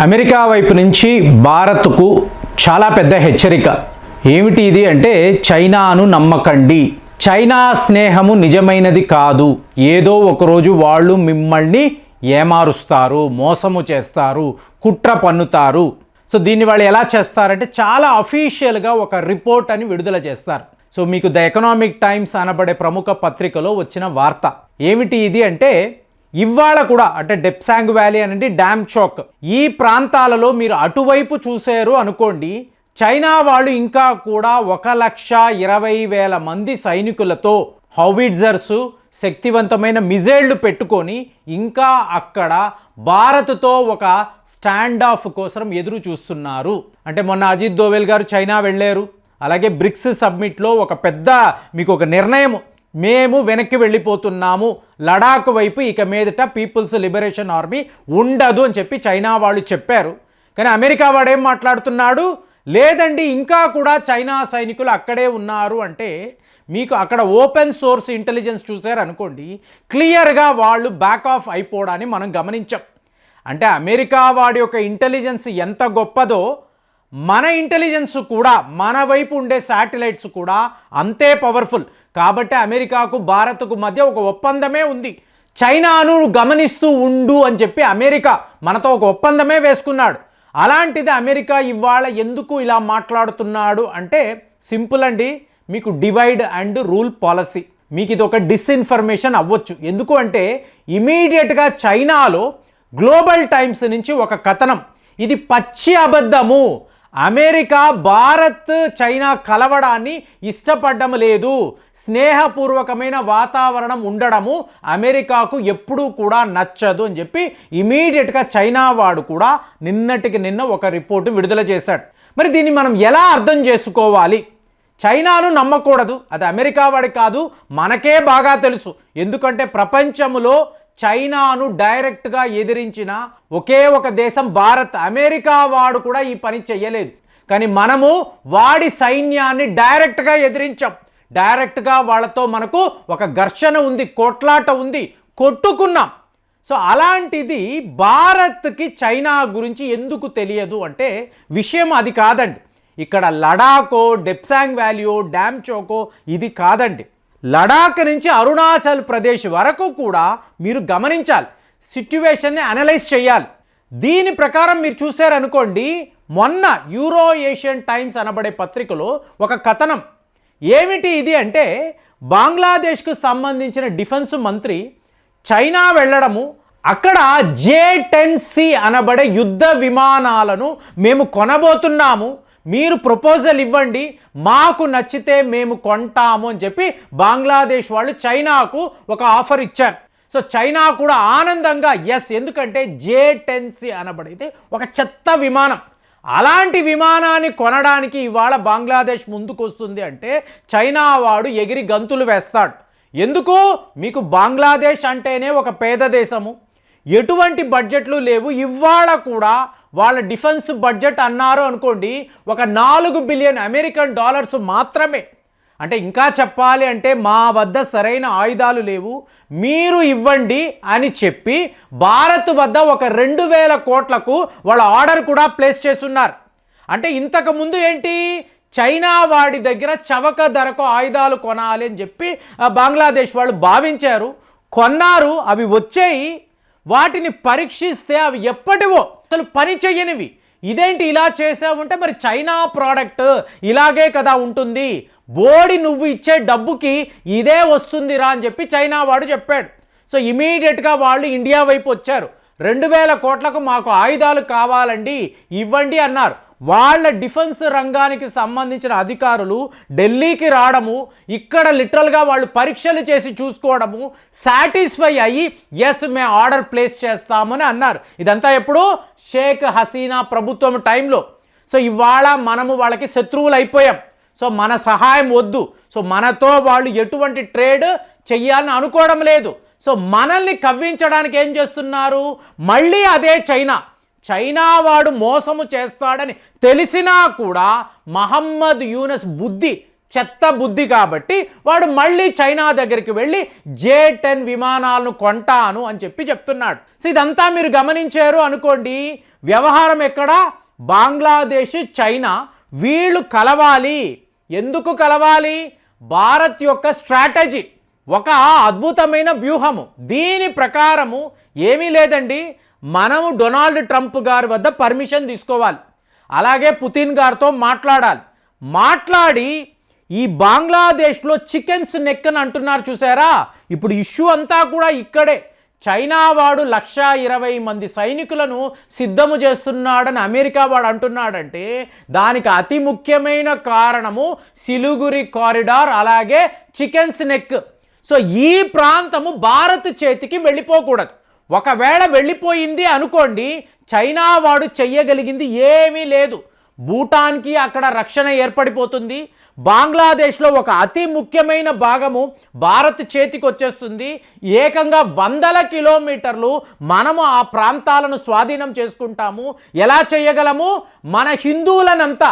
America వైపు నుంచి భారత్కు చాలా పెద్ద హెచ్చరిక. ఏమిటి ఇది అంటే చైనాను నమ్మకండి. చైనా స్నేహము నిజమైనది కాదు. ఏదో ఒకరోజు వాళ్ళు మిమ్మల్ని ఏమారుస్తారు మోసము చేస్తారు కుట్ర పన్నుతారు. సో దీన్ని వాళ్ళు ఎలా చేస్తారంటే చాలా అఫీషియల్గా ఒక రిపోర్ట్ అని విడుదల చేస్తారు. సో మీకు ద ఎకనామిక్ టైమ్స్ అనబడే ప్రముఖ పత్రికలో వచ్చిన వార్త. ఏమిటి ఇది అంటే ఇవాళ కూడా అంటే డెప్సాంగ్ వ్యాలీ అనేది డ్యామ్ చౌక్. ఈ ప్రాంతాలలో మీరు అటువైపు చూశారు అనుకోండి చైనా వాళ్ళు ఇంకా కూడా ఒక లక్ష ఇరవై వేల మంది సైనికులతో హౌవిడ్జర్స్ శక్తివంతమైన మిజైళ్ళు పెట్టుకొని ఇంకా అక్కడ భారత్తో ఒక స్టాండ్ ఆఫ్ కోసం ఎదురు చూస్తున్నారు. అంటే మొన్న అజిత్ దోవెల్ గారు చైనా వెళ్ళారు. అలాగే బ్రిక్స్ సబ్మిట్లో ఒక పెద్ద మీకు ఒక నిర్ణయం మేము వెనక్కి వెళ్ళిపోతున్నాము. లడాక్ వైపు ఇక మీదట పీపుల్స్ లిబరేషన్ ఆర్మీ ఉండదు అని చెప్పి చైనా వాళ్ళు చెప్పారు. కానీ అమెరికా వాడేం మాట్లాడుతున్నాడు? లేదండి ఇంకా కూడా చైనా సైనికులు అక్కడే ఉన్నారు అంటే మీకు అక్కడ ఓపెన్ సోర్స్ ఇంటెలిజెన్స్ చూశారు అనుకోండి క్లియర్గా వాళ్ళు బ్యాక్ ఆఫ్ అయిపోవడాన్ని మనం గమనించాం. అంటే అమెరికా వాడి యొక్క ఇంటెలిజెన్స్ ఎంత గొప్పదో మన ఇంటెలిజెన్స్ కూడా మన వైపు ఉండే శాటిలైట్స్ కూడా అంతే పవర్ఫుల్. కాబట్టి అమెరికాకు భారత్కు మధ్య ఒక ఒప్పందమే ఉంది. చైనాను గమనిస్తూ ఉండు అని చెప్పి అమెరికా మనతో ఒక ఒప్పందమే వేసుకున్నాడు. అలాంటిది అమెరికా ఇవాళ ఎందుకు ఇలా మాట్లాడుతున్నాడు అంటే సింపుల్ అండి మీకు డివైడ్ అండ్ రూల్ పాలసీ. మీకు ఇది ఒక డిస్ఇన్ఫర్మేషన్ అవ్వచ్చు. ఎందుకు అంటే ఇమీడియట్గా చైనాలో గ్లోబల్ టైమ్స్ నుంచి ఒక కథనం. ఇది పచ్చి అబద్ధము. అమెరికా భారత్ చైనా కలవడాన్ని ఇష్టపడడం లేదు. స్నేహపూర్వకమైన వాతావరణం ఉండడము అమెరికాకు ఎప్పుడూ కూడా నచ్చదు అని చెప్పి ఇమీడియట్గా చైనా వాడు కూడా నిన్నటికి నిన్న ఒక రిపోర్టు విడుదల చేశాడు. మరి దీన్ని మనం ఎలా అర్థం చేసుకోవాలి? చైనాను నమ్మకూడదు. అది అమెరికా వాడి కాదు మనకే బాగా తెలుసు. ఎందుకంటే ప్రపంచములో చైనాను డైరెక్ట్గా ఎదిరించిన ఒకే ఒక దేశం భారత్. అమెరికా వాడు కూడా ఈ పని చెయ్యలేదు. కానీ మనము వాడి సైన్యాన్ని డైరెక్ట్గా ఎదిరించాం. డైరెక్ట్గా వాళ్ళతో మనకు ఒక ఘర్షణ ఉంది కొట్లాట ఉంది కొట్టుకున్నాం. సో అలాంటిది భారత్కి చైనా గురించి ఎందుకు తెలియదు అంటే విషయం అది కాదండి. ఇక్కడ లడాకో డెప్సాంగ్ వ్యాలీయో డ్యామ్ చోకో ఇది కాదండి. లడాక్ నుంచి అరుణాచల్ ప్రదేశ్ వరకు కూడా మీరు గమనించాలి. సిట్యువేషన్ని అనలైజ్ చేయాలి. దీని ప్రకారం మీరు చూశారనుకోండి మొన్న యూరో ఏషియన్ టైమ్స్ అనబడే పత్రికలో ఒక కథనం. ఏమిటి ఇది అంటే బంగ్లాదేశ్కు సంబంధించిన డిఫెన్స్ మంత్రి చైనా వెళ్ళడము అక్కడ జే టెన్ సి అనబడే యుద్ధ విమానాలను మేము కొనబోతున్నాము. మీరు ప్రపోజల్ ఇవ్వండి మాకు నచ్చితే మేము కొంటాము అని చెప్పి బంగ్లాదేశ్ వాళ్ళు చైనాకు ఒక ఆఫర్ ఇచ్చారు. సో చైనా కూడా ఆనందంగా ఎస్ ఎందుకంటే జే టెన్సీ అనబడితే ఒక చెత్త విమానం. అలాంటి విమానాన్ని కొనడానికి ఇవాళ బంగ్లాదేశ్ ముందుకు వస్తుంది అంటే చైనా వాడు ఎగిరి గంతులు వేస్తాడు. ఎందుకు? మీకు బంగ్లాదేశ్ అంటేనే ఒక పేద దేశము. ఎటువంటి బడ్జెట్లు లేవు. ఇవాళ కూడా వాళ్ళ డిఫెన్స్ బడ్జెట్ అన్నారు అనుకోండి ఒక నాలుగు బిలియన్ అమెరికన్ డాలర్స్ మాత్రమే. అంటే ఇంకా చెప్పాలి అంటే మా వద్ద సరైన ఆయుధాలు లేవు మీరు ఇవ్వండి అని చెప్పి భారత్ వద్ద ఒక రెండు వేల కోట్లకు వాళ్ళ ఆర్డర్ కూడా ప్లేస్ చేస్తున్నారు. అంటే ఇంతకుముందు ఏంటి? చైనా వాడి దగ్గర చవక ధరకు ఆయుధాలు కొనాలి అని చెప్పి బంగ్లాదేశ్ వాళ్ళు భావించారు. కొన్నారు అవి వచ్చాయి. వాటిని పరీక్షిస్తే అవి ఎప్పటివో అసలు పని చెయ్యనివి ఇదేంటి ఇలా చేసావుంటే మరి చైనా ప్రోడక్ట్ ఇలాగే కదా ఉంటుంది. బోడి నువ్వు ఇచ్చే డబ్బుకి ఇదే వస్తుందిరా అని చెప్పి చైనా వాడు చెప్పాడు. సో ఇమీడియట్గా వాళ్ళు ఇండియా వైపు వచ్చారు. రెండు వేల కోట్లకు మాకు ఆయుధాలు కావాలండి ఇవ్వండి అన్నారు. వాళ్ళ డిఫెన్స్ రంగానికి సంబంధించిన అధికారులు ఢిల్లీకి రావడము ఇక్కడ లిటరల్గా వాళ్ళు పరీక్షలు చేసి చూసుకోవడము సాటిస్ఫై అయ్యి ఎస్ మేము ఆర్డర్ ప్లేస్ చేస్తామని అన్నారు. ఇదంతా ఎప్పుడు? షేక్ హసీనా ప్రభుత్వం టైంలో. సో ఇవాళ మనము వాళ్ళకి శత్రువులు అయిపోయాం. సో మన సహాయం వద్దు. సో మనతో వాళ్ళు ఎటువంటి ట్రేడ్ చెయ్యాలని అనుకోవడం లేదు. సో మనల్ని కవ్వించడానికి ఏం చేస్తున్నారు? మళ్ళీ అదే చైనా. చైనా వాడు మోసము చేస్తాడని తెలిసినా కూడా మహమ్మద్ యూనస్ బుద్ధి చెత్త బుద్ధి కాబట్టి వాడు మళ్ళీ చైనా దగ్గరికి వెళ్ళి జే టెన్ విమానాలను కొంటాను అని చెప్పి చెప్తున్నాడు. సో ఇదంతా మీరు గమనించారు అనుకోండి వ్యవహారం ఎక్కడ? బంగ్లాదేశ్ చైనా వీళ్ళు కలవాలి. ఎందుకు కలవాలి? భారత్ యొక్క స్ట్రాటజీ ఒక అద్భుతమైన వ్యూహము. దీని ప్రకారము ఏమీ లేదండి. మనము డొనాల్డ్ ట్రంప్ గారి వద్ద పర్మిషన్ తీసుకోవాలి. అలాగే పుతిన్ గారితో మాట్లాడాలి. మాట్లాడి ఈ బంగ్లాదేశ్లో చికెన్స్ నెక్ అని అంటున్నారు చూసారా? ఇప్పుడు ఇష్యూ అంతా కూడా ఇక్కడే. చైనా వాడు లక్ష ఇరవై మంది సైనికులను సిద్ధము చేస్తున్నాడని అమెరికా వాడు అంటున్నాడంటే దానికి అతి ముఖ్యమైన కారణము సిలుగురి కారిడార్ అలాగే చికెన్స్ నెక్. సో ఈ ప్రాంతము భారత్ చేతికి వెళ్ళిపోకూడదు. ఒకవేళ వెళ్ళిపోయింది అనుకోండి చైనా వాడు చెయ్యగలిగింది ఏమీ లేదు. భూటాన్కి అక్కడ రక్షణ ఏర్పడిపోతుంది. బంగ్లాదేశ్లో ఒక అతి ముఖ్యమైన భాగము భారత్ చేతికి వచ్చేస్తుంది ఏకంగా వందల కిలోమీటర్లు మనము ఆ ప్రాంతాలను స్వాధీనం చేసుకుంటాము. ఎలా చేయగలము? మన హిందువులనంతా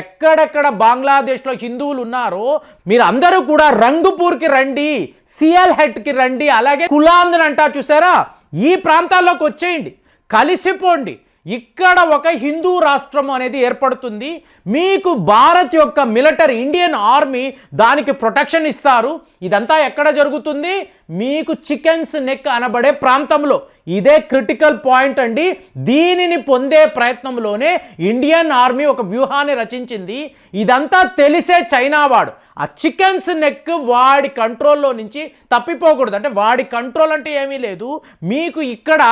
ఎక్కడెక్కడ బంగ్లాదేశ్లో హిందువులు ఉన్నారో మీరు అందరూ కూడా రంగుపూర్కి రండి సియల్ హెట్కి రండి అలాగే కులాందన్ అంటా చూసారా? ఈ ప్రాంతాల్లోకి వచ్చేయండి. కలిసిపోండి. ఇక్కడ ఒక హిందూ రాష్ట్రం అనేది ఏర్పడుతుంది. మీకు భారత్ యొక్క మిలిటరీ ఇండియన్ ఆర్మీ దానికి ప్రొటెక్షన్ ఇస్తారు. ఇదంతా ఎక్కడ జరుగుతుంది? మీకు చికెన్స్ నెక్ అనబడే ప్రాంతంలో. ఇదే క్రిటికల్ పాయింట్ అండి. దీనిని పొందే ప్రయత్నంలోనే ఇండియన్ ఆర్మీ ఒక వ్యూహాన్ని రచించింది. ఇదంతా తెలిసే చైనా వాడు. ఆ చికెన్స్ నెక్ వాడి కంట్రోల్లో నుంచి తప్పిపోకూడదు. అంటే వాడి కంట్రోల్ అంటే ఏమీ లేదు. మీకు ఇక్కడ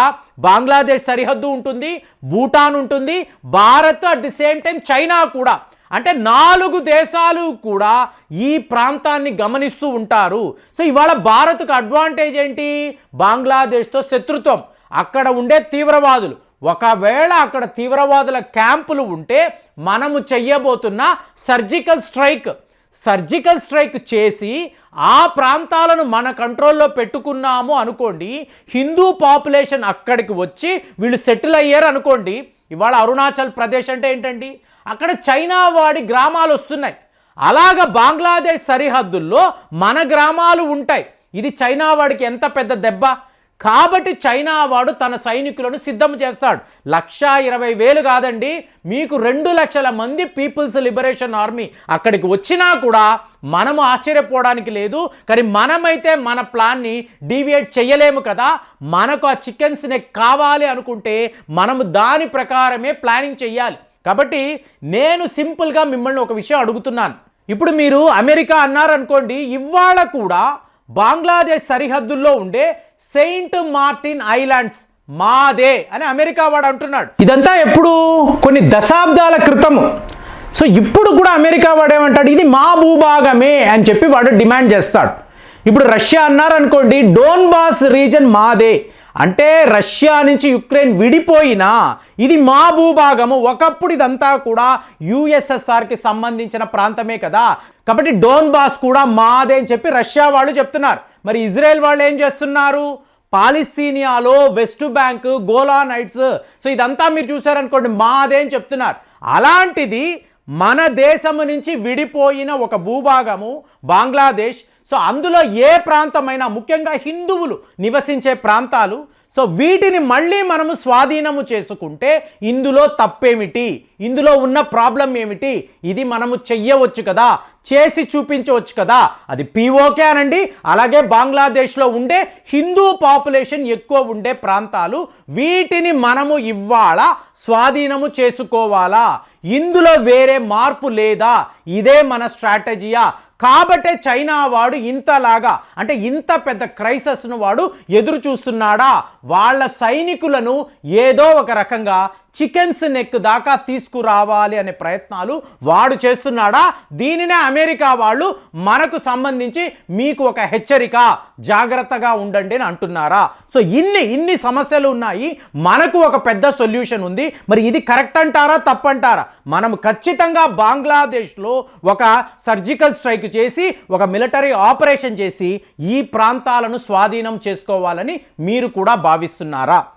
బంగ్లాదేశ్ సరిహద్దు ఉంటుంది భూటాన్ ఉంటుంది Bharat at the same time China కూడా. అంటే నాలుగు దేశాలు కూడా ఈ ప్రాంతాన్ని గమనిస్తూ ఉంటారు. సో ఇవాళ భారత్కు అడ్వాంటేజ్ ఏంటి? బంగ్లాదేశ్తో శత్రుత్వం. అక్కడ ఉండే తీవ్రవాదులు. ఒకవేళ అక్కడ తీవ్రవాదుల క్యాంపులు ఉంటే మనము చెయ్యబోతున్న సర్జికల్ స్ట్రైక్ సర్జికల్ స్ట్రైక్ చేసి ఆ ప్రాంతాలను మన కంట్రోల్లో పెట్టుకున్నాము అనుకోండి హిందూ పాపులేషన్ అక్కడికి వచ్చి వీళ్ళు సెటిల్ అయ్యారు అనుకోండి ఇవాళ అరుణాచల్ ప్రదేశ్ అంటే ఏంటండి? అక్కడ చైనా వాడి గ్రామాలు వస్తున్నాయి. అలాగ బంగ్లాదేశ్ సరిహద్దుల్లో మన గ్రామాలు ఉంటాయి. ఇది చైనా వాడికి ఎంత పెద్ద దెబ్బ? కాబట్టి చైనా వాడు తన సైనికులను సిద్ధం చేస్తాడు. లక్షా ఇరవై వేలు కాదండి మీకు రెండు లక్షల మంది పీపుల్స్ లిబరేషన్ ఆర్మీ అక్కడికి వచ్చినా కూడా మనము ఆశ్చర్యపోవడానికి లేదు. కానీ మనమైతే మన ప్లాన్ని డీవియేట్ చేయలేము కదా. మనకు ఆ చికెన్స్ నెక్ కావాలి అనుకుంటే మనము దాని ప్రకారమే ప్లానింగ్ చేయాలి. కాబట్టి నేను సింపుల్గా మిమ్మల్ని ఒక విషయం అడుగుతున్నాను. ఇప్పుడు మీరు అమెరికా అన్నారనుకోండి ఇవాళ కూడా బంగ్లాదేశ్ సరిహద్దుల్లో ఉండే సెయింట్ మార్టిన్ ఐలాండ్స్ మాదే అని అమెరికా వాడు అంటున్నాడు. ఇదంతా ఎప్పుడు? కొన్ని దశాబ్దాల క్రితము. సో ఇప్పుడు కూడా అమెరికా వాడు ఏమంటాడు? ఇది మా భూభాగమే అని చెప్పి వాడు డిమాండ్ చేస్తాడు. ఇప్పుడు రష్యా అన్నారనుకోండి డోన్బాస్ రీజన్ మాదే. అంటే రష్యా నుంచి యుక్రెయిన్ విడిపోయినా ఇది మా భూభాగము. ఒకప్పుడు ఇదంతా కూడా యుఎస్ఎస్ఆర్కి సంబంధించిన ప్రాంతమే కదా. కాబట్టి డోన్బాస్ కూడా మాదే అని చెప్పి రష్యా వాళ్ళు చెప్తున్నారు. మరి ఇజ్రాయెల్ వాళ్ళు ఏం చేస్తున్నారు? పాలిస్తీనియాలో west bank Golan Heights. So ఇదంతా మీరు చూసారనుకోండి మాదే అని చెప్తున్నారు. అలాంటిది మన దేశము నుంచి విడిపోయిన ఒక భూభాగము బంగ్లాదేశ్. సో అందులో ఏ ప్రాంతమైనా ముఖ్యంగా హిందువులు నివసించే ప్రాంతాలు సో వీటిని మళ్ళీ మనము స్వాధీనము చేసుకుంటే ఇందులో తప్పేమిటి? ఇందులో ఉన్న ప్రాబ్లం ఏమిటి? ఇది మనము చెయ్యవచ్చు కదా? చేసి చూపించవచ్చు కదా? అది పీఓకే అనండి. అలాగే బంగ్లాదేశ్లో ఉండే హిందూ పాపులేషన్ ఎక్కువ ఉండే ప్రాంతాలు వీటిని మనము ఇవాళ స్వాధీనము చేసుకోవాలా? ఇందులో వేరే మార్పు లేదా? ఇదే మన స్ట్రాటజీయా? కాబట్టే చైనా వాడు ఇంతలాగా అంటే ఇంత పెద్ద క్రైసిస్ను వాడు ఎదురు చూస్తున్నాడా వాళ్ళ సైనికులను ఏదో ఒక రకంగా చికెన్స్ నెక్ దాకా తీసుకురావాలి అనే ప్రయత్నాలు వాడు చేస్తున్నాడా? దీనినే అమెరికా వాళ్ళు మనకు సంబంధించి మీకు ఒక హెచ్చరిక. జాగ్రత్తగా ఉండండి అని అంటున్నారా? సో ఇన్ని ఇన్ని సమస్యలు ఉన్నాయి. మనకు ఒక పెద్ద సొల్యూషన్ ఉంది. మరి ఇది కరెక్ట్ అంటారా? తప్పంటారా మనం ఖచ్చితంగా బంగ్లాదేశ్లో ఒక సర్జికల్ స్ట్రైక్ చేసి ఒక మిలిటరీ ఆపరేషన్ చేసి ఈ ప్రాంతాలను స్వాధీనం చేసుకోవాలని మీరు కూడా భావిస్తున్నారా?